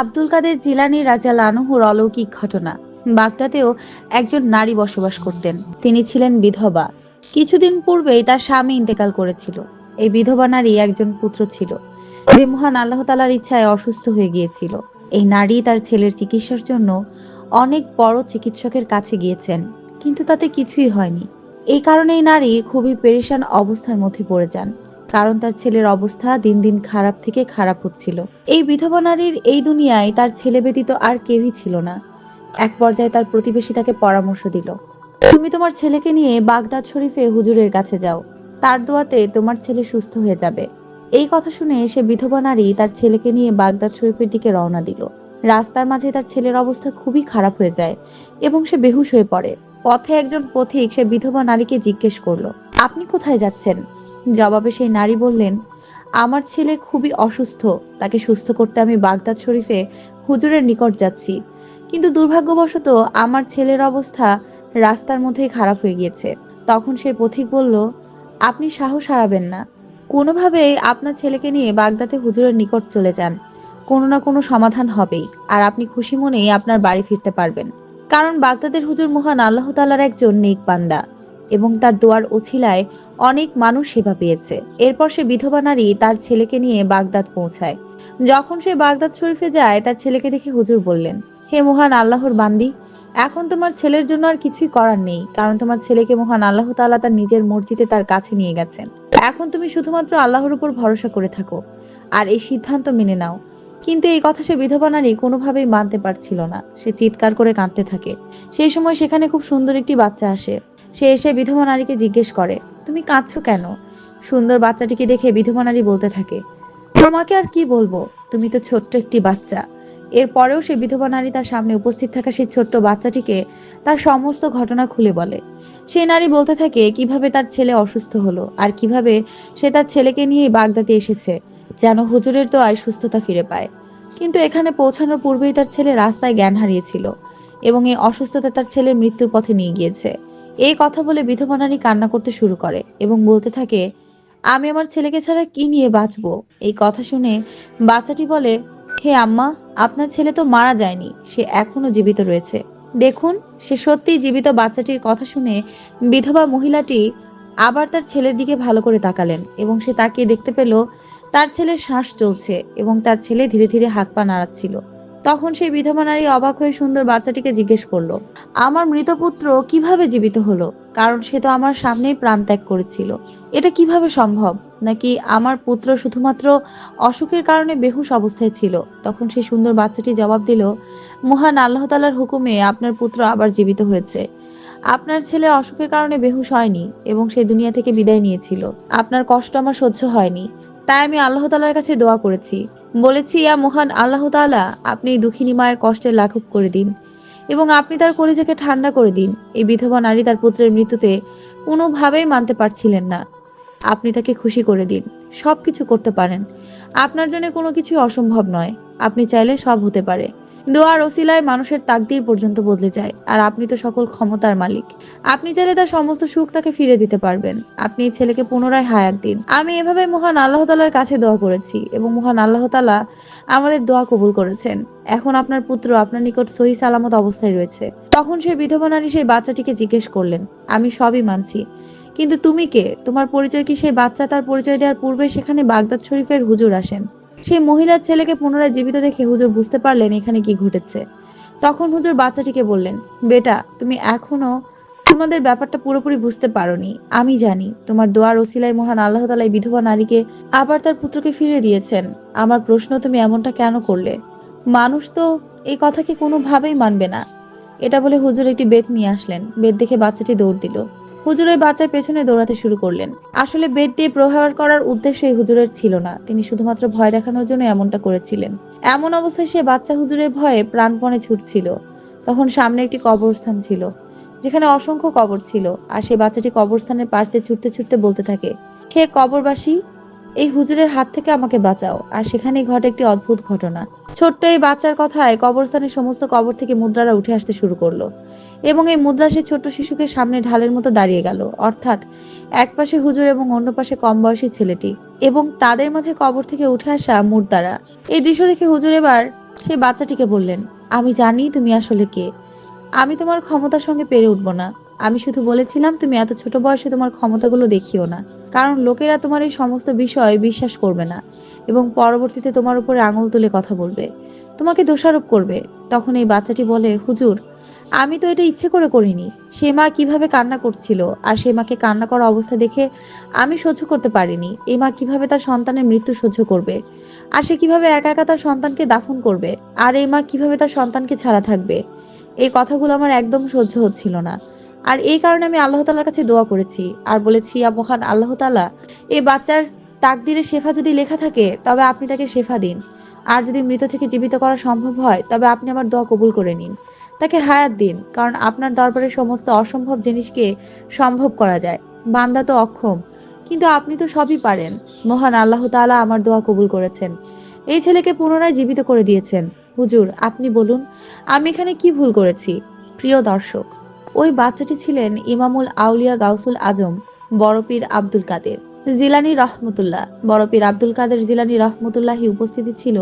আব্দুল কাদের জিলানি রাজা লানুহুর অলৌকিক ঘটনা। বাগদাতেও একজন নারী বসবাস করতেন। তিনি ছিলেন বিধবা। কিছুদিন পূর্বেই তার স্বামী ইন্তেকাল করেছিল। এই বিধবা নারী একজন পুত্র ছিল, যে মহান আল্লাহ তালার ইচ্ছায় অসুস্থ হয়ে গিয়েছিল। এই নারী তার ছেলের চিকিৎসার জন্য অনেক বড় চিকিৎসকের কাছে গিয়েছেন, কিন্তু তাতে কিছুই হয়নি। এই কারণে এই নারী খুবই পেরেশান অবস্থার মধ্যে পড়ে যান। কারণ তার ছেলের অবস্থা দিন দিন খারাপ থেকে খারাপ হচ্ছিল। এই বিধবা নারীর এই দুনিয়ায় তার ছেলে ব্যতীত আর কেউই ছিল না। এক পর্যায়ে তার প্রতিবেশী তাকে পরামর্শ দিল, তুমি তোমার ছেলেকে নিয়ে বাগদাদ শরীফে হুজুরের কাছে যাও। তার দোয়াতে তোমার ছেলে সুস্থ হয়ে যাবে। এই কথা শুনে সে বিধবা নারী তার ছেলেকে নিয়ে বাগদাদ শরীফের দিকে রওনা দিল। রাস্তার মাঝে তার ছেলের অবস্থা খুবই খারাপ হয়ে যায় এবং সে বেহুশ হয়ে পড়ে। পথে একজন পথিক সে বিধবা নারীকে জিজ্ঞেস করল, আপনি কোথায় যাচ্ছেন? জবাবে সেই নারী বললেন, আমার ছেলে খুবই অসুস্থ, তাকে সুস্থ করতে আমি বাগদাদ শরীফে হুজুরের নিকট যাচ্ছি। কিন্তু দুর্ভাগ্যবশত আমার ছেলের অবস্থা রাস্তার মধ্যেই খারাপ হয়ে গিয়েছে। তখন সেই পথিক বলল, আপনি সাহস হারাবেন না। কোনোভাবেই আপনার ছেলেকে নিয়ে বাগদাতে হুজুরের নিকট চলে যান। কোনো না কোনো সমাধান হবেই, আর আপনি খুশি মনেই আপনার বাড়ি ফিরতে পারবেন। কারণ বাগদাদের হুজুর মহান আল্লাহ তালার একজন নেক বান্দা এবং তার দোয়ার ওছিলায় অনেক মানুষ সেবা পেয়েছে। এরপর সে বিধবা নারী তার ছেলেকে নিয়ে বাগদাদ পৌঁছায়। যখন সে বাগদাদ শরীফে যায়, তার ছেলেকে দেখে হুজুর বললেন, হে মহান আল্লাহর বান্দি, এখন তোমার ছেলের জন্য আর কিছুই করার নেই, কারণ তোমার ছেলেকে মহান আল্লাহ তাআলা তার নিজের মসজিদে তার কাছে নিয়ে গেছেন। এখন তুমি শুধুমাত্র আল্লাহর উপর ভরসা করে থাকো, আর এই সিদ্ধান্ত মেনে নাও। কিন্তু এই কথা সে বিধবা নারী কোনোভাবেই মানতে পারছিল না। সে চিৎকার করে কাঁদতে থাকে। সেই সময় সেখানে খুব সুন্দর একটি বাচ্চা আসে। সে এসে বিধবা নারীকে জিজ্ঞেস করে, তুমি কাঁদছো কেন? সুন্দর বাচ্চাটিকে দেখে বিধবা নারী বলতে থাকে, তোমাকে আর কি বলব? তুমি তো ছোট্ট একটি বাচ্চা। এরপরেও সে বিধবা নারী তার সামনে উপস্থিত থাকা সেই ছোট্ট বাচ্চাটিকে তার সমস্ত ঘটনা খুলে বলে। সেই নারী বলতে থাকে, কীভাবে তার ছেলে অসুস্থ হলো আর কীভাবে সে তার ছেলেকে নিয়ে বাগদাতে এসেছে, যেন হুজুরের দোয়ায় সুস্থতা ফিরে পায়। কিন্তু এখানে পৌঁছানোর পূর্বেই তার ছেলে রাস্তায় জ্ঞান হারিয়েছিল এবং এই অসুস্থতা তার ছেলের মৃত্যুর পথে নিয়ে গিয়েছে। এই কথা বলে বিধবা নারী কান্না করতে শুরু করে এবং বলতে থাকে, আমি আমার ছেলেকে ছাড়া কি নিয়ে বাঁচবো? এই কথা শুনে বাচ্চাটি বলে, হে আম্মা, আপনার ছেলে তো মারা যায়নি, সে এখনও জীবিত রয়েছে। দেখুন, সে সত্যিই জীবিত বাচ্চাটির কথা শুনে বিধবা মহিলাটি আবার তার ছেলের দিকে ভালো করে তাকালেন এবং সে তাকিয়ে দেখতে পেল, তার ছেলের শ্বাস চলছে এবং তার ছেলে ধীরে ধীরে হাত পা নাড়াচ্ছিল। তখন সেই বিধবা নারী অবাক হয়ে সুন্দর বাচ্চাটিকে জিজ্ঞেস করল, আমার মৃত পুত্র কীভাবে জীবিত হলো? কারণ সে তো আমার সামনেই প্রাণ ত্যাগ করেছিল। এটা কীভাবে সম্ভব? নাকি আমার পুত্র শুধুমাত্র অসুখের কারণে বেহুশ অবস্থায় ছিল? তখন সেই সুন্দর বাচ্চাটি জবাব দিল, মহান আল্লাহ তালার হুকুমে আপনার পুত্র আবার জীবিত হয়েছে। আপনার ছেলে অসুখের কারণে বেহুশ হয়নি এবং সে দুনিয়া থেকে বিদায় নিয়েছিল। আপনার কষ্ট আমার সহ্য হয়নি। তাই আমি আল্লাহ তালার কাছে দোয়া করেছি। বলেছি, ইয়া মহান আল্লাহ তালা আপনি দুঃখিনী মায়ের কষ্টে লাঘব করে দিন এবং আপনি তার কলিজাকে ঠান্ডা করে দিন। এই বিধবা নারী তার পুত্রের মৃত্যুতে কোনোভাবেই মানতে পারছিলেন না। আপনি তাকে খুশি করে দিন সব কিছু করতে পারেন। আপনার জন্য কোনো কিছুই অসম্ভব নয়। আপনি চাইলে সব হতে পারে। দোয়ার ওসিলায় মানুষের তাকদির পর্যন্ত বদলে যায়। আর আপনি তো সকল ক্ষমতার মালিক। আপনি চাইলে তার সমস্ত সুখ তাকে ফিরে দিতে পারবেন। আপনি এই ছেলেকে পুনরায় হায়াত দিন। আমি এভাবে মহান আল্লাহ তালার কাছে দোয়া করেছি এবং মহান আল্লাহ তালা আমাদের দোয়া কবুল করেছেন। এখন আপনার পুত্র আপনার নিকট সহি সালামত অবস্থায় রয়েছে। তখন সেই বিধবা নারী সেই বাচ্চাটিকে জিজ্ঞেস করলেন, আমি সবই মানছি। কিন্তু তুমি কে? তোমার পরিচয় কি সেই বাচ্চা? তার পরিচয় দেওয়ার পূর্বে সেখানে বাগদাদ শরীফের হুজুর আসেন। সেই মহিলার ছেলেকে পুনরায় জীবিত দেখে হুজুর বুঝতে পারলেন এখানে কি ঘটেছে। তখন হুজুর বাচ্চাটিকে বললেন, বেটা, তুমি এখনও তোমাদের ব্যাপারটা পুরোপুরি বুঝতে পারোনি। আমি জানি তোমার দোয়ার ওসিলায় মহান আল্লাহ তালা এই বিধবা নারীকে আবার তার পুত্রকে ফিরে দিয়েছেন। আমার প্রশ্ন, তুমি এমনটা কেন করলে? মানুষ তো এই কথাকে কোনোভাবেই মানবে না। এটা বলে হুজুর একটি বেদ নিয়ে আসলেন। বেদ দেখে বাচ্চাটি দৌড় দিল। হুজুর ওই বাচ্চার পেছনে দৌড়াতে শুরু করলেন। আসলে বেদ দিয়ে প্রহার করার উদ্দেশ্য এই হুজুরের ছিল না। তিনি শুধুমাত্র ভয় দেখানোর জন্য এমনটা করেছিলেন। এমন অবস্থায় সে বাচ্চা হুজুরের ভয়ে প্রাণপণে ছুটছিল। তখন সামনে একটি কবরস্থান ছিল, যেখানে অসংখ্য কবর ছিল। আর সেই বাচ্চাটি কবরস্থানের পাশ দিয়ে ছুটতে ছুটতে বলতে থাকে, হে কবরবাসী এই হুজুরের হাত থেকে আমাকে বাঁচাও। আর সেখানেই ঘটে একটি অদ্ভুত ঘটনা। ছোট্ট এই বাচ্চার কথায় কবরস্থানের সমস্ত কবর থেকে মুদ্রারা উঠে আসতে শুরু করল এবং এই মুদ্রা সেই ছোট্ট শিশুকে সামনে ঢালের মতো দাঁড়িয়ে গেল। অর্থাৎ এক পাশে হুজুর এবং অন্য পাশে কম বয়সী ছেলেটি এবং তাদের মাঝে কবর থেকে উঠে আসা মুর্দারা। এই দৃশ্য দেখে হুজুর এবার সেই বাচ্চাটিকে বললেন, আমি জানি তুমি আসলে কে। আমি তোমার ক্ষমতার সঙ্গে পেরে উঠবো না। আমি শুধু বলেছিলাম তুমি এত ছোট বয়সে তোমার ক্ষমতাগুলো দেখিও না। কারণ লোকেরা তোমার এই সমস্ত বিষয় বিশ্বাস করবে না এবং পরবর্তীতে তোমার উপরে আঙুল তুলে কথা বলবে। তোমাকে দোষারোপ করবে। তখন এই বাচ্চাটি বলে, হুজুর, আমি তো এটা ইচ্ছে করে করিনি। সে মা কীভাবে কান্না করছিল আর সে মাকে কান্না করা অবস্থা দেখে আমি সহ্য করতে পারিনি। এই মা কীভাবে তার সন্তানের মৃত্যু সহ্য করবে? আর সে কীভাবে একা একা তার সন্তানকে দাফন করবে? আর এই মা কীভাবে তার সন্তানকে ছাড়া থাকবে? এই কথাগুলো আমার একদম সহ্য হচ্ছিল না। আর এই কারণে আমি আল্লাহ তালার কাছে দোয়া করেছি। আর বলেছি মহান আল্লাহ তালা এই বাচ্চার তাকদিরে শেফা যদি লেখা থাকে, তবে আপনি তাকে শেফা দিন। আর যদি মৃত থেকে জীবিত করা সম্ভব হয়, তবে আপনি আমার দোয়া কবুল করে নিন। তাকে হায়াত দিন, কারণ আপনার দরবারে সমস্ত অসম্ভব জিনিসকে সম্ভব করা যায়। বান্দা তো অক্ষম, কিন্তু আপনি তো সবই পারেন। মহান আল্লাহ তাআলা আমার দোয়া কবুল করেছেন। এই ছেলেকে পুনরায় জীবিত করে দিয়েছেন। হুজুর, আপনি বলুন, আমি এখানে কি ভুল করেছি? প্রিয় দর্শক ওই বাচ্চাটি ছিলেন ইমামুল আউলিয়া গাউসুল আজম বড়পীর আব্দুল কাদের। জিলানি রহমতুল্লাহ বড়পীর আব্দুল কাদের জিলানি রহমতুল্লাহি উপস্থিতি ছিল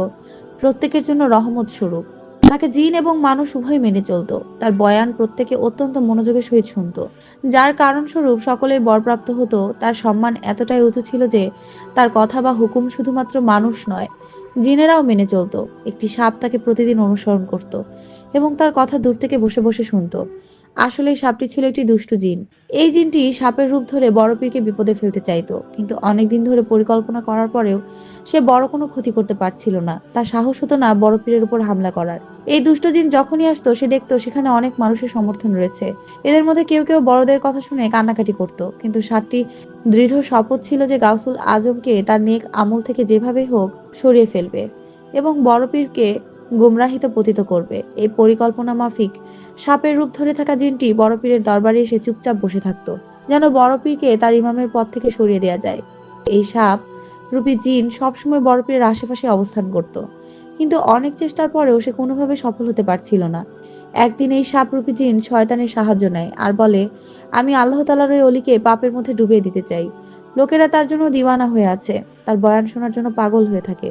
প্রত্যেকের জন্য রহমত স্বরূপ। তাকে জিন এবং মানুষ উভয় মেনে চলতো। তার বয়ান প্রত্যেকে অত্যন্ত মনোযোগের সহিত শুনত। যার কারণস্বরূপ সকলেই বরপ্রাপ্ত হতো, তার সম্মান এতটাই উঁচু ছিল যে তার কথা বা হুকুম শুধুমাত্র মানুষ নয়, জিনেরাও মেনে চলতো। একটি সাপ তাকে প্রতিদিন অনুসরণ করত এবং তার কথা দূর থেকে বসে বসে শুনতো। আসলে সাপটি ছিল একটি দুষ্টু জিন। এই জিনটি সাপের রূপ ধরে বড় পীরকে বিপদে ফেলতে চাইতো, কিন্তু অনেকদিন ধরে পরিকল্পনা করার পরেও সে বড় কোনো ক্ষতি করতে পারছিল না। তার সাহস হতো না বড় পীরের উপর হামলা করার। এই দুষ্ট জিন যখনই আসতো, সে দেখতো সেখানে অনেক মানুষের সমর্থন রয়েছে। এদের মধ্যে কেউ কেউ বড়দের কথা শুনে কান্নাকাটি করত, কিন্তু সাপটি দৃঢ় শপথ ছিল যে গাউসুল আজমকে তার নেক আমল থেকে যেভাবে হোক সরিয়ে ফেলবে এবং বড় পীরকে গুমরাহিত পতিত করবে। এই পরিকল্পনা মাফিক। সাপের রূপ ধরে থাকা জিনটি বড় পীরের দরবারে এসে চুপচাপ বসে থাকতো, যেন বড় পীরকে তার ইমামের পথ থেকে সরিয়ে দেওয়া যায়। এই সাপ রূপী জিন সবসময় বড় পীরের আশেপাশে অবস্থান করত, কিন্তু অনেক চেষ্টার পরেও সে কোনোভাবে সফল হতে পারছিল না। একদিন এই সাপরূপী জিন শয়তানের সাহায্য নেয় আর বলে, আমি আল্লাহ তালার ওই অলিকে পাপের মধ্যে ডুবিয়ে দিতে চাই। লোকেরা তার জন্য দিওয়ানা হয়ে আছে। তার বয়ান শোনার জন্য পাগল হয়ে থাকে।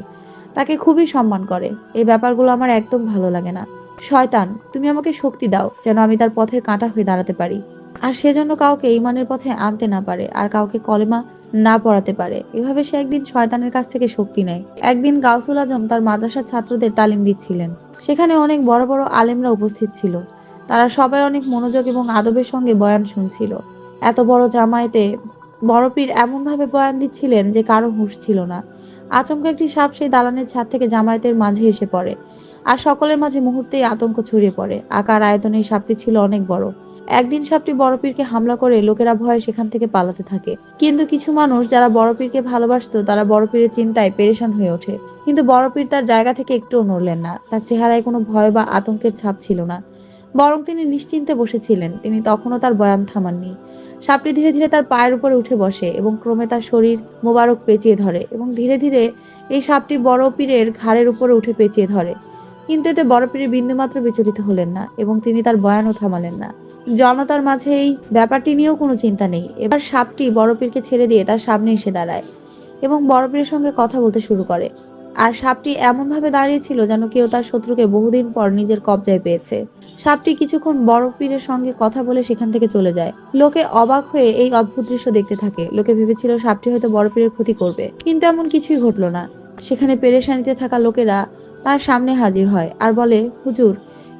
তাকে খুবই সম্মান করে। এই ব্যাপারগুলো আমার একদম ভালো লাগে না। শয়তান, তুমি আমাকে শক্তি দাও, যেন আমি তার পথের কাঁটা হয়ে দাঁড়াতে পারি। আর সেজন্য কাউকে ইমানের পথে আনতে না পারে, আর কাউকে কলেমা না পড়াতে পারে। এভাবে সে একদিন শয়তানের কাছ থেকে শক্তি নেয়। একদিন গাউসুল আজম তার মাদ্রাসার ছাত্রদের তালিম দিচ্ছিলেন। সেখানে অনেক বড় বড় আলেমরা উপস্থিত ছিল। তারা সবাই অনেক মনোযোগ এবং আদবের সঙ্গে বয়ান শুনছিল। এত বড় জামায়াতে বড় পীর এমনভাবে বয়ান দিচ্ছিলেন যে কারও হুঁশ ছিল না। আচমকা একটি সাপ সেই দালানের ছাদ থেকে জামায়াতের মাঝে এসে পড়ে। আর সকলের মাঝে মুহূর্তেই আতঙ্ক ছড়িয়ে পড়ে। আকার আয়তনে এই সাপটি ছিল অনেক বড়। একদিন সাপটি বড় পীরকে হামলা করে লোকেরা ভয়ে সেখান থেকে পালাতে থাকে। কিন্তু কিছু মানুষ যারা বড় পীরকে ভালোবাসতো, তারা বড় পীরের চিন্তায় পেরেশান হয়ে ওঠে। কিন্তু বড় পীর তার জায়গা থেকে একটুও নড়লেন না। তার চেহারায় কোনো ভয় বা আতঙ্কের ছাপ ছিল না। বরং তিনি নিশ্চিন্তে বসেছিলেন। তিনি তখনও তার বয়ান থামাননি। সাপটি ধীরে ধীরে তার পায়ের উপরে উঠে বসে এবং ক্রমে তার শরীর মোবারক পেঁচিয়ে ধরে এবং ধীরে ধীরে এই সাপটি বড় পীরের ঘাড়ের উপরে উঠে পেঁচিয়ে ধরে। কিন্তু এতে বড় পীরের বিন্দুমাত্র বিচলিত হলেন না এবং তিনি তার বয়ানও থামালেন না। জনতার মাঝে এই ব্যাপারটি নিয়েও কোনো চিন্তা নেই। এবার সাপটি বড় পীরকে ছেড়ে দিয়ে তার সামনে এসে দাঁড়ায় এবং বড় পীরের সঙ্গে কথা বলতে শুরু করে। আর সাপটি এমনভাবে দাঁড়িয়েছিল যেন কেউ তার শত্রুকে বহুদিন পর নিজের কবজায় পেয়েছে। সাপটি কিছুক্ষণ বড় পীরের সঙ্গে কথা বলে সেখান থেকে চলে যায়। লোকে অবাক হয়ে এই অদ্ভুত দৃশ্য দেখতে থাকে। লোকে ভেবেছিল সাপটি হয়তো বড় পীরের ক্ষতি করবে, কিন্তু এমন কিছুই ঘটলো না। সেখানে পেরেশানিতে থাকা লোকেরা তার সামনে হাজির হয় আর বলে, হুজুর,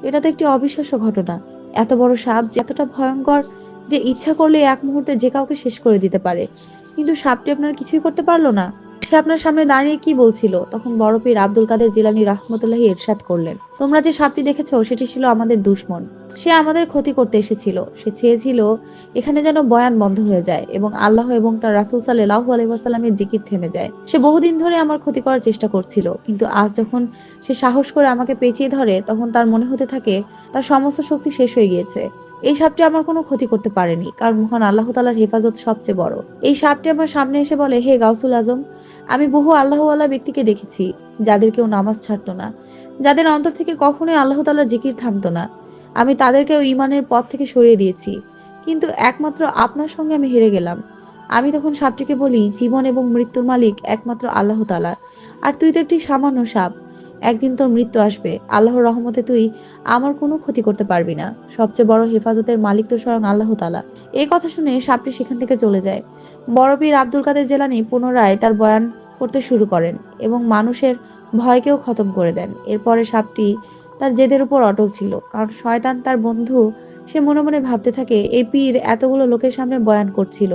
এটা তো একটি অবিশ্বাস্য ঘটনা। এত বড় সাপ এতটা ভয়ঙ্কর যে ইচ্ছা করলে এক মুহূর্তে যে কাউকে শেষ করে দিতে পারে। কিন্তু সাপটি আপনার কিছুই করতে পারল না। সে আপনার সামনে দাঁড়িয়ে কি বলছিল? তখন বড় পীর আব্দুল কাদের জিলানি রহমতুল্লাহি এরশাদ করলেন। তোমরা যে সাপটি দেখেছ, সেটি ছিল আমাদের দুশ্মন। সে আমাদের ক্ষতি করতে এসেছিল। সে চেয়েছিল এখানে যেন বয়ান বন্ধ হয়ে যায় এবং আল্লাহ এবং তার রাসুল সাল্লাহ জিকির থেমে যায়। সে বহুদিন ধরে আমার ক্ষতি করার চেষ্টা করছিল, কিন্তু আজ যখন সে সাহস করে আমাকে পেঁচিয়ে ধরে, তখন তার মনে হতে থাকে তার সমস্ত শক্তি শেষ হয়ে গিয়েছে। এই সাপটি আমার কোনো ক্ষতি করতে পারেনি, কারণ মহান আল্লাহ তালার হেফাজত সবচেয়ে বড়। এই সাপটি আমার সামনে এসে বলে, হে গাউসুল আজম, আমি বহু আল্লাহওয়ালা ব্যক্তিকে দেখেছি, যাদের কেউ নামাজ ছাড়তো না। যাদের অন্তর থেকে কখনোই আল্লাহ তাল্লাহ জিকির থামতো না। আমি তাদেরকেও ইমানের পথ থেকে সরিয়ে দিয়েছি। কিন্তু একমাত্র আপনার সঙ্গে আমি হেরে গেলাম। আমি তখন সাপটিকে বলি, জীবন এবং মৃত্যুর মালিক একমাত্র আল্লাহ তালার আর তুই তো একটি সামান্য সাপ। একদিন তোর মৃত্যু আসবে। আল্লাহর রহমতে তুই আমার কোনো ক্ষতি করতে পারবি না। সবচেয়ে বড় হেফাজতের মালিক তো স্বয়ং আল্লাহ তালা এই কথা শুনে সাপটি সেখান থেকে চলে যায়। বড় পীর আব্দুল কাদের জেলানি পুনরায় তার বয়ান করতে শুরু করেন এবং মানুষের ভয়কেও খতম করে দেন। এরপরে সাপটি তার জেদের উপর অটল ছিল, কারণ শয়তান তার বন্ধু। সে মনে মনে ভাবতে থাকে, এই পীর এতগুলো লোকের সামনে বয়ান করছিল।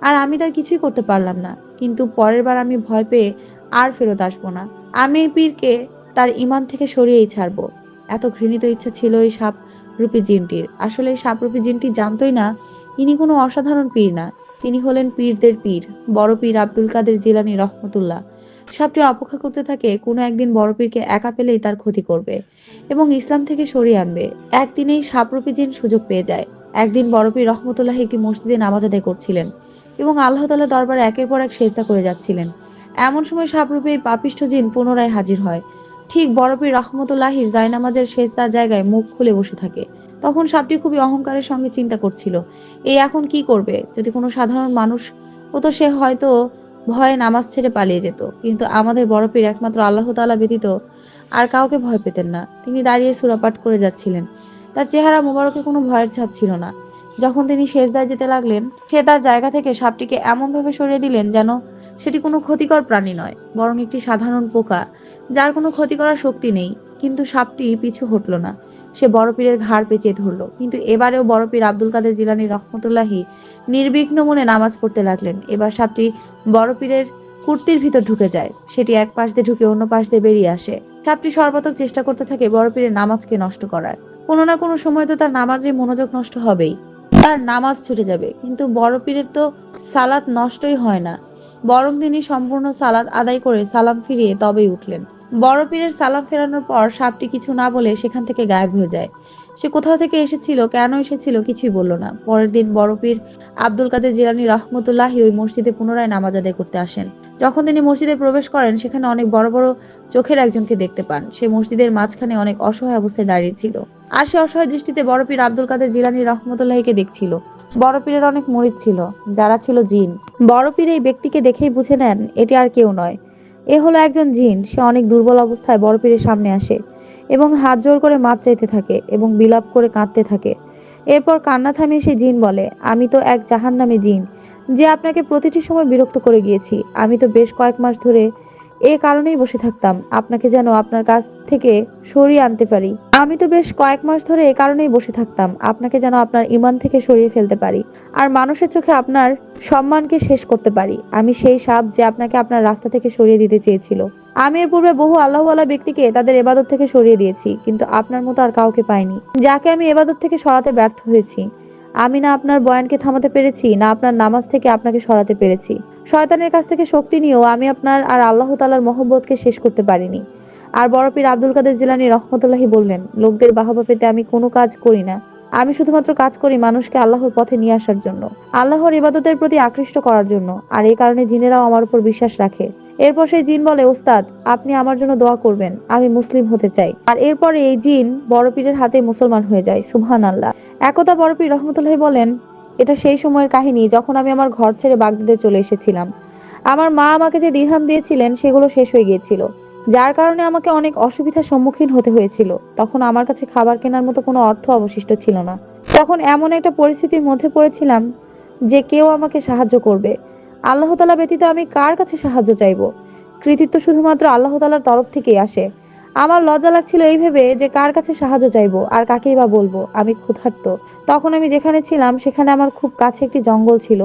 আর আমি তার কিছুই করতে পারলাম না। কিন্তু পরের বার আমি ভয় পেয়ে আর ফেরত আসব না। আমি এই পীরকে তার ইমান থেকে সরিয়েই ছাড়বো। এত ঘৃণিত ইচ্ছা ছিল এই সাপ রূপী জিনটির। আসলে সাপরূপী জিনটি জানতোই না, ইনি কোনো অসাধারণ পীর না। তিনি হলেন পীরদের পীর, বড় পীর আব্দুল কাদের জিলানি রহমতুল্লাহ। সাপটি অপেক্ষা করতে থাকে, কোনো একদিন বড় পীরকে একা পেলেই তার ক্ষতি করবে এবং ইসলাম থেকে সরিয়ে আনবে। একদিনেই সাপরূপী জিন সুযোগ পেয়ে যায়। একদিন বড় পীর রহমতুল্লাহ একটি মসজিদে নামাজ আদায় করছিলেন এবং আল্লাহ তালা দরবারে একের পর এক সেজদা করে যাচ্ছিলেন। এমন সময় সাপরূপে এই পাপিষ্ঠ জিন পুনরায় হাজির হয়। ঠিক বরফির রহমতুল্লাহি জায়নামাজের শেষ তার জায়গায় মুখ খুলে বসে থাকে। তখন সাপটি খুবই অহংকারের সঙ্গে চিন্তা করছিল। এই এখন কি করবে? যদি কোনো সাধারণ মানুষ হতো সে হয়তো ভয়ে নামাজ ছেড়ে পালিয়ে যেত। কিন্তু আমাদের বরফির একমাত্র আল্লাহ তালা ব্যতীত আর কাউকে ভয় পেতেন না। তিনি দাঁড়িয়ে সুরাপাট করে যাচ্ছিলেন। তার চেহারা মোবারকে কোনো ভয়ের ছাপ ছিল না। যখন তিনি শেষদায় যেতে লাগলেন, সে তার জায়গা থেকে সাপটিকে এমনভাবে সরিয়ে দিলেন যেন সেটি কোনো ক্ষতিকর প্রাণী নয়, বরং একটি সাধারণ পোকা, যার কোনো ক্ষতি করার শক্তি নেই। কিন্তু সাপটি পিছু হটল না। সে বড় পীরের ঘাড় পেঁচিয়ে ধরল। কিন্তু এবারেও বড় পীর আব্দুল কাদের জিলানি রহমতুল্লাহি নির্বিঘ্ন মনে নামাজ পড়তে লাগলেন। এবার সাপটি বড় পীরের কুর্তির ভিতর ঢুকে যায়। সেটি এক পাশ দিয়ে ঢুকে অন্য পাশ দিয়ে বেরিয়ে আসে। সাপটি সর্বাত্মক চেষ্টা করতে থাকে বড় পীরের নামাজকে নষ্ট করার। কোনো না কোনো সময় তো তার নামাজে মনোযোগ নষ্ট হবেই। তার নামাজ ছুটে যাবে। কিন্তু বড় পীরের তো সালাত নষ্টই হয় না। বরং তিনি সম্পূর্ণ সালাত আদায় করে সালাম ফিরিয়ে তবেই উঠলেন। বড় পীরের সালাম ফেরানোর পর সাপটি কিছু না বলে সেখান থেকে গায়েব হয়ে যায়। সে কোথাও থেকে এসেছিল, কেন এসেছিল কিছুই বলল না। পরের দিন বড় পীর আব্দুল কাদের জিলানি রহমতুল্লাহি ওই মসজিদে পুনরায় নামাজ আদায় করতে আসেন। যখন তিনি মসজিদে প্রবেশ করেন, সেখানে অনেক বড় বড় চোখের একজনকে দেখতে পান। সে মসজিদের মাঝখানে অনেক অসহায় অবস্থায় দাঁড়িয়ে ছিল। আর সে অসহায় দৃষ্টিতে বড় পীর আব্দুল কাদের জিলানি রহমতুল্লাহিকে দেখছিল। বড় পীরের অনেক মুরিদ ছিল, যারা ছিল জিন। বড় পীর এই ব্যক্তিকে দেখেই বুঝে নেন, এটি আর কেউ নয়। এ হলো একজন জিন। সে অনেক দুর্বল অবস্থায় বড় পীরের সামনে আসে এবং হাত জোর করে মাপ চাইতে থাকে এবং বিলাপ করে কাঁদতে থাকে। এরপর কান্না থামিয়ে সে জিন বলে, আমি তো এক জাহান নামে জিন। যে আপনাকে প্রতিটি সময় বিরক্ত করে গিয়েছি। আমি তো বেশ কয়েক মাস ধরে এ কারণেই বসে থাকতাম। আপনাকে যেন আপনার কাছ থেকে সরিয়ে আনতে পারি। আমি তো বেশ কয়েক মাস ধরে এ কারণেই বসে থাকতাম। আপনাকে যেন আপনার ইমান থেকে সরিয়ে ফেলতে পারি। আর মানুষের চোখে আপনার সম্মানকে শেষ করতে পারি। আমি সেই সাপ যে আপনাকে আপনার রাস্তা থেকে সরিয়ে দিতে চেয়েছিল। আমি এর পূর্বে বহু আল্লাহওয়ালা ব্যক্তিকে তাদের এবাদত থেকে সরিয়ে দিয়েছি, কিন্তু আপনার মতো আর কাউকে পাইনি। যাকে আমি এবাদত থেকে সরাতে ব্যর্থ হয়েছি। আমি না আপনার বয়ানকে থামাতে পেরেছি, না আপনার নামাজ থেকে আপনাকে সরাতে পেরেছি। শয়তানের কাছ থেকে শক্তি নিয়েও আমি আপনার আর আল্লাহ তালার মহব্বতকে শেষ করতে পারিনি। আর বড় পীর আব্দুল কাদের জিলানি রহমতুল্লাহি বললেন, লোকদের বাহবা পেতে আমি কোনো কাজ করি না। আমি শুধুমাত্র কাজ করি মানুষকে আল্লাহর পথে নিয়ে আসার জন্য, আল্লাহর ইবাদতের প্রতি আকৃষ্ট করার জন্য, আর এই কারণে জিনেরাও আমার উপর বিশ্বাস রাখে। এরপর সেই জিন বলে, ওস্তাদ, আপনি আমার জন্য দোয়া করবেন, আমি মুসলিম হতে চাই। আর এরপরে এই জিন বড় পীরের হাতে মুসলমান হয়ে যায় সুবহান আল্লাহ একদা বড় পীর রহমতুল্লাহ বলেন, এটা সেই সময়ের কাহিনী যখন আমি আমার ঘর ছেড়ে বাগদাদে চলে এসেছিলাম। আমার মা আমাকে যে দিরহাম দিয়েছিলেন সেগুলো শেষ হয়ে গিয়েছিল। যার কারণে আমাকে অনেক অসুবিধার সম্মুখীন হতে হয়েছিল। তখন আমার কাছে খাবার কেনার মতো কোনো অর্থ অবশিষ্ট ছিল না। তখন এমন একটা পরিস্থিতির মধ্যে পড়েছিলাম যে কেউ আমাকে সাহায্য করবে। আল্লাহ তালা ব্যতীত আমি কার কাছে সাহায্য চাইব? কৃতিত্ব শুধুমাত্র আল্লাহ তালার তরফ থেকেই আসে। আমার লজ্জা লাগছিল এই ভেবে যে কার কাছে সাহায্য চাইব আর কাকেই বা বলব, আমি ক্ষুধার্ত। তখন আমি যেখানে ছিলাম, সেখানে আমার খুব কাছে একটি জঙ্গল ছিল।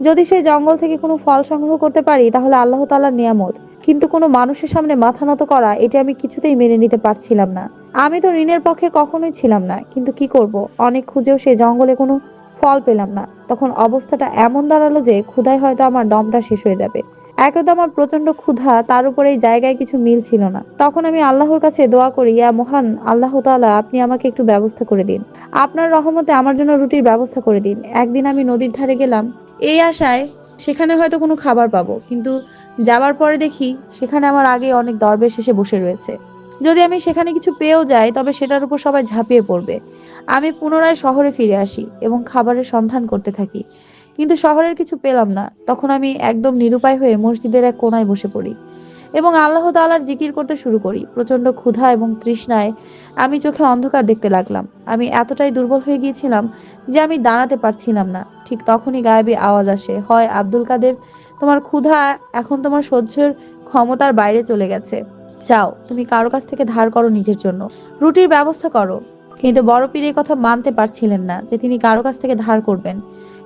যদি সেই জঙ্গল থেকে কোনো ফল সংগ্রহ করতে পারি, তাহলে আল্লাহ তালার নিয়ামত। কিন্তু কোনো মানুষের সামনে মাথা নত করা, এটি আমি কিছুতেই মেনে নিতে পারছিলাম না। আমি তো ঋণের পক্ষে কখনোই ছিলাম না, কিন্তু কি করব? অনেক খুঁজেও সেই জঙ্গলে কোনো ফল পেলাম না। তখন অবস্থাটা এমন দাঁড়াল যে, ক্ষুধায় হয়তো আমার দমটা শেষ হয়ে যাবে। একে তো আমার প্রচণ্ড ক্ষুধা, তার উপরে এই জায়গায় কিছু মিল ছিল না। তখন আমি আল্লাহর কাছে দোয়া করি, ইয়া মহান আল্লাহ তাআলা, আপনি আমাকে একটু ব্যবস্থা করে দিন। আপনার রহমতে আমার জন্য রুটির ব্যবস্থা করে দিন। একদিন আমি নদীর ধারে গেলাম, এই আশায় সেখানে হয়তো কোনো খাবার পাবো, কিন্তু যাবার পরে দেখি সেখানে আমার আগে অনেক দরবেশ এসে বসে রয়েছে। যদি আমি সেখানে কিছু পেয়েও যাই, তবে সেটার উপর সবাই ঝাঁপিয়ে পড়বে। আমি পুনরায় শহরে ফিরে আসি এবং খাবারের সন্ধান করতে থাকি। কিন্তু শহরের কিছু পেলাম না। তখন আমি একদম নিরুপায় হয়ে মসজিদের এক কোনায় বসে পড়ি এবং আল্লাহ তাআলার জিকির করতে শুরু করি। প্রচণ্ড ক্ষুধা এবং তৃষ্ণায় আমি চোখে অন্ধকার দেখতে লাগলাম। আমি এতটাই দুর্বল হয়ে গিয়েছিলাম যে আমি দাঁড়াতে পারছিলাম না। ঠিক তখনই গায়েবী আওয়াজ আসে, হয় আব্দুল কাদের, তোমার ক্ষুধা এখন তোমার সহ্যের ক্ষমতার বাইরে চলে গেছে। যাও, তুমি কারও কাছ থেকে ধার করো নিজের জন্য। রুটির ব্যবস্থা করো। কিন্তু বড় পীর এই কথা মানতে পারছিলেন না যে তিনি কারও কাছ থেকে ধার করবেন।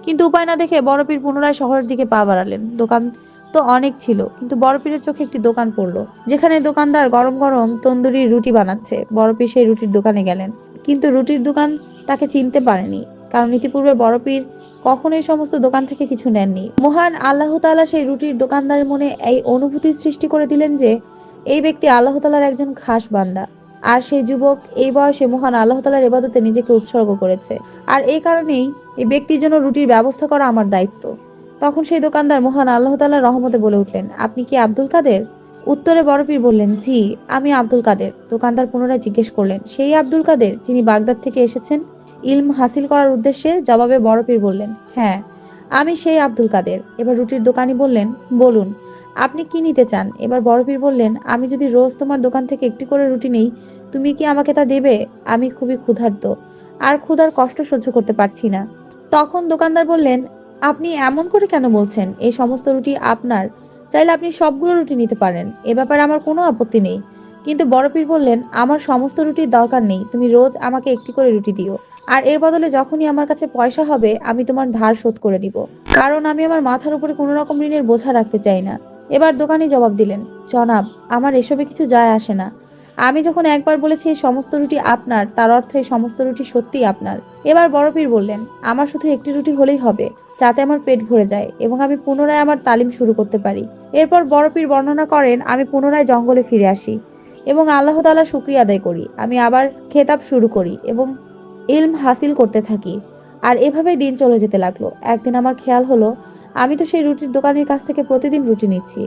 কিন্তু উপায় না দেখে বড় পীর পুনরায় শহরের দিকে পা বাড়ালেন। দোকান তো অনেক ছিল, কিন্তু বড় পীরের চোখে একটি দোকান পড়ল। যেখানে দোকানদার গরম গরম তন্দুরি রুটি বানাচ্ছে। বড় পীর সেই রুটির দোকানে গেলেন। কিন্তু রুটির দোকান তাকে চিনতে পারেনি, কারণ ইতিপূর্বে বড় পীর কখনো এই সমস্ত দোকান থেকে কিছু নেননি। মহান আল্লাহ তাআলা সেই রুটির দোকানদারের মনে এই অনুভূতির সৃষ্টি করে দিলেন যে, এই ব্যক্তি আল্লাহ তাআলার একজন খাস বান্দা। আর সেই যুবক এই বয়সে মহান আল্লাহ তাআলার ইবাদতে নিজেকে উৎসর্গ করেছে। আর এই কারণেই এই ব্যক্তির জন্য রুটির ব্যবস্থা করা আমার দায়িত্ব। তখন সেই দোকানদার মহান আল্লাহ তাআলার রহমতে বলে উঠলেন, আপনি কি আব্দুল কাদের? উত্তরে বড়পীর বললেন, জি, আমি আব্দুল কাদের। দোকানদার পুনরায় জিজ্ঞেস করলেন, সেই আব্দুল কাদের যিনি বাগদাদ থেকে এসেছেন? ইলম হাসিল করার উদ্দেশ্যে জবাবে বড়পীর বললেন হ্যাঁ আমি সেই আব্দুল কাদের। এবার রুটির দোকানি বললেন, বলুন আপনি কি নিতে চান? এবার বড়পীর বললেন, আমি যদি রোজ তোমার দোকান থেকে একটি করে রুটি নেই, তুমি কি আমাকে তা দেবে? আমি খুবই ক্ষুধার্ত। আর ক্ষুধার কষ্ট সহ্য করতে পারছি না। তখন দোকানদার বললেন, আপনি এমন করে কেন বলছেন? এই সমস্ত রুটি আপনার। চাইলে আপনি সবগুলো রুটি নিতে পারেন। এ ব্যাপারে আমার কোনো আপত্তি নেই। কিন্তু বড়পীর বললেন, আমার সমস্ত রুটির দরকার নেই। তুমি রোজ আমাকে একটি করে রুটি দিও। আর এর বদলে যখনই আমার কাছে পয়সা হবে, আমি তোমার ধার শোধ করে দিব। কারণ আমি আমার মাথার উপরে কোনো রকম ঋণের বোঝা রাখতে চাই না। এবার দোকানি জবাব দিলেন, জনাব, আমার এসবে কিছু যায় আসে না। আমি যখন একবার বলেছি এই সমস্ত রুটি আপনার, তার অর্থ এই সমস্ত রুটি সত্যিই আপনার। এবার বড়পীর বললেন, আমার শুধু একটি রুটি হলেই হবে, যাতে আমার পেট ভরে যায় এবং আমি পুনরায় আমার তালিম শুরু করতে পারি। এরপর বড়পীর বর্ণনা করেন, আমি পুনরায় জঙ্গলে ফিরে আসি এবং আল্লাহ তাআলা শুক্রিয়া আদায় করি। আমি আবার খেতাব শুরু করি এবং ইলম হাসিল করতে থাকি। আর এভাবেই দিন চলে যেতে লাগল। একদিন আমার খেয়াল হলো আমি তো সেই রুটির দোকানের কাছ থেকে প্রতিদিন রুটি নিচ্ছি।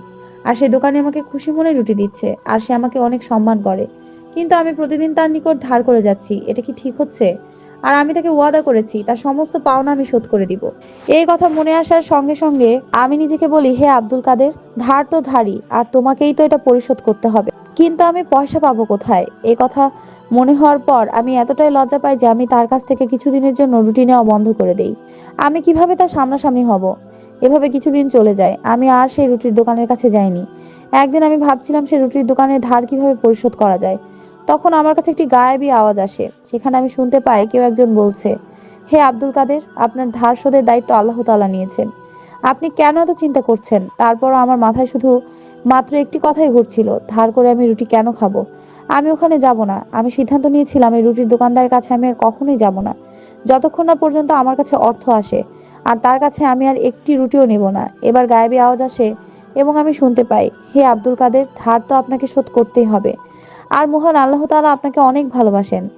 আর সেই দোকানে আমাকে খুশি মনে রুটি দিচ্ছে, আর সে আমাকে অনেক সম্মান করে। কিন্তু আমি প্রতিদিন তার নিকট ধার করে যাচ্ছি, এটা কি ঠিক হচ্ছে? আর আমি তাকে ওয়াদা করেছি, তার সমস্ত পাওনা আমি শোধ করে দিব। এই কথা মনে আসার সঙ্গে সঙ্গে আমি নিজেকে বলি, হে আব্দুল কাদের, ধার তো ধারই, আর তোমাকেই তো এটা পরিশোধ করতে হবে। কিন্তু আমি পয়সা পাবো কোথায়? এই কথা মনে হওয়ার পর আমি এতটাই লজ্জা পাই যে আমি তার কাছ থেকে কিছুদিনের জন্য রুটি নেওয়া বন্ধ করে দেই। আমি কীভাবে তার সামনাসামনি হব? এভাবে কিছুদিন চলে যায়। আমি আর সেই রুটির দোকানের কাছে যাইনি। একদিন আমি ভাবছিলাম সেই রুটির দোকানের ধার কীভাবে পরিশোধ করা যায়। তখন আমার কাছে একটি গায়েবী আওয়াজ আসে। সেখানে আমি শুনতে পাই কেউ একজন বলছে, হে আব্দুল কাদের, আপনার ধার শোধের দায়িত্ব আল্লাহ তাআলা নিয়েছেন। আপনি কেন এত চিন্তা করছেন? তারপরও আমার মাথায় শুধু মাত্র একটি কথাই ঘুরছিল, ধার করে আমি রুটি কেন খাব? আমি ওখানে যাব না। আমি সিদ্ধান্ত নিয়েছিলাম এই রুটির দোকানদারের কাছে আমি আর কখনোই যাব না। যতক্ষণ না পর্যন্ত আমার কাছে অর্থ আসে, আর তার কাছে আমি আর একটি রুটিও নেব না। এবার গায়েবী আওয়াজ আসে এবং আমি শুনতে পাই, হে আব্দুল কাদের, ধার তো আপনাকে শোধ করতেই হবে। আর মহান আল্লাহ তালা আপনাকে অনেক ভালোবাসেন।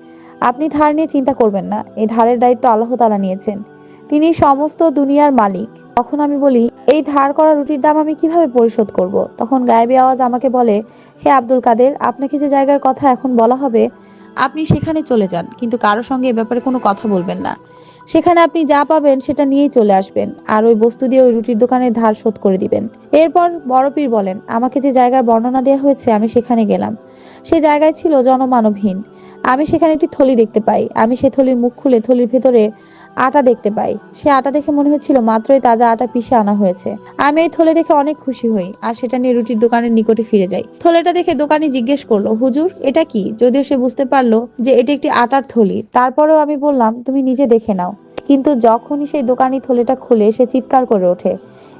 আপনি ধার নিয়ে চিন্তা করবেন না। এই ধারের দায়িত্ব আল্লাহ তাআলা নিয়েছেন। তিনি সমস্ত দুনিয়ার মালিক। তখন আমি বলি এই ধার করা রুটির দাম আমি কীভাবে পরিশোধ করব? তখন গায়েবী আওয়াজ আমাকে বলে, হে আব্দুল কাদের, আপনাকে যে জায়গার কথা এখন বলা হবে, আপনি সেখানে চলে যান, কিন্তু কারও সঙ্গে এ ব্যাপারে কোনো কথা বলবেন না। সেখানে আপনি যা পাবেন সেটা নিয়েই চলে আসবেন, আর ওই বস্তু দিয়ে ওই রুটির দোকানের ধার শোধ করে দিবেন। এরপর বড়পীর বলেন, আমাকে যে জায়গার বর্ণনা দেওয়া হয়েছে, আমি সেখানে গেলাম। সে জায়গায় ছিল জনমানবহীন। আমি সেখানে একটি থলি দেখতে পাই। আমি সেই থলির মুখ খুলে থলির ভেতরে আটা দেখতে পাই। সে আটা দেখে মনে হচ্ছিল মাত্রই তাজা আটা পিষে আনা হয়েছে। আমি এই থলে দেখে অনেক খুশি হই, আর সেটা নিয়ে রুটির দোকানের নিকটে ফিরে যাই। থলেটা দেখে দোকানি জিজ্ঞেস করল, হুজুর, এটা কি? যদিও সে বুঝতে পারল যে এটি একটি আটার থলি। তারপরেও আমি বললাম, তুমি নিজে দেখে নাও। কিন্তু যখনই সেই দোকানি থলেটা খুলে, সে চিৎকার করে ওঠে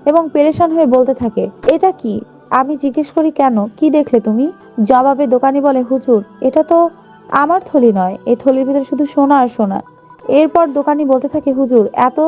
এবং পেরেশান হয়ে বলতে থাকে, এটা কি? আমি জিজ্ঞেস করি, কেন? কি দেখলে তুমি? জবাবে দোকানি বলে, হুজুর, এটা তো আমার থলি নয়। এই থলির ভিতরে শুধু সোনা আর সোনা। এরপর দোকানি বলতে থাকে, হুজুর, এত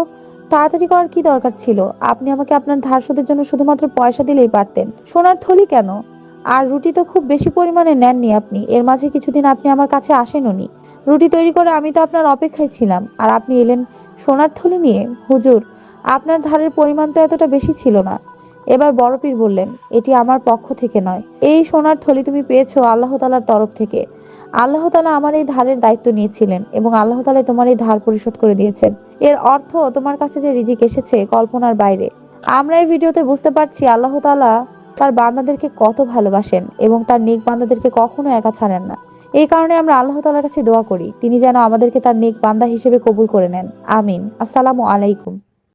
তাড়াতাড়ি করার কি দরকার ছিল? আপনি আমাকে আপনার ধার শোধের জন্য শুধুমাত্র পয়সা দিলেই পারতেন। সোনার থলি কেন? আর রুটি তো খুব বেশি পরিমাণে নেননি আপনি। এর মাঝে কিছুদিন আপনি আমার কাছে আসেননি। রুটি তৈরি করে আমি তো আপনার অপেক্ষায় ছিলাম। আর আপনি এলেন সোনার থলি নিয়ে? হুজুর, আপনার ধারের পরিমাণ তো এতটা বেশি ছিল না। এবার বড়পীর বললেন, এটি আমার পক্ষ থেকে নয়। এই সোনার থলি তুমি পেয়েছ আল্লাহ তালার তরফ থেকে। আল্লাহ তালা আমার এই ধারের দায়িত্ব নিয়েছিলেন এবং আল্লাহ তালা তোমার এই ধার পরিশোধ করে দিয়েছেন। এর অর্থ তোমার কাছে যে রিজিক এসেছে কল্পনার বাইরে। আমরা এই ভিডিওতে বুঝতে পারছি আল্লাহ তালা তার বান্দাদেরকে কত ভালোবাসেন এবং তার নেক বান্দাদেরকে কখনো একা ছাড়েন না। এই কারণে আমরা আল্লাহ তালার কাছে দোয়া করি, তিনি যেন আমাদেরকে তার নেক বান্দা হিসেবে কবুল করে নেন। আমিন। আসসালামু আলাইকুম।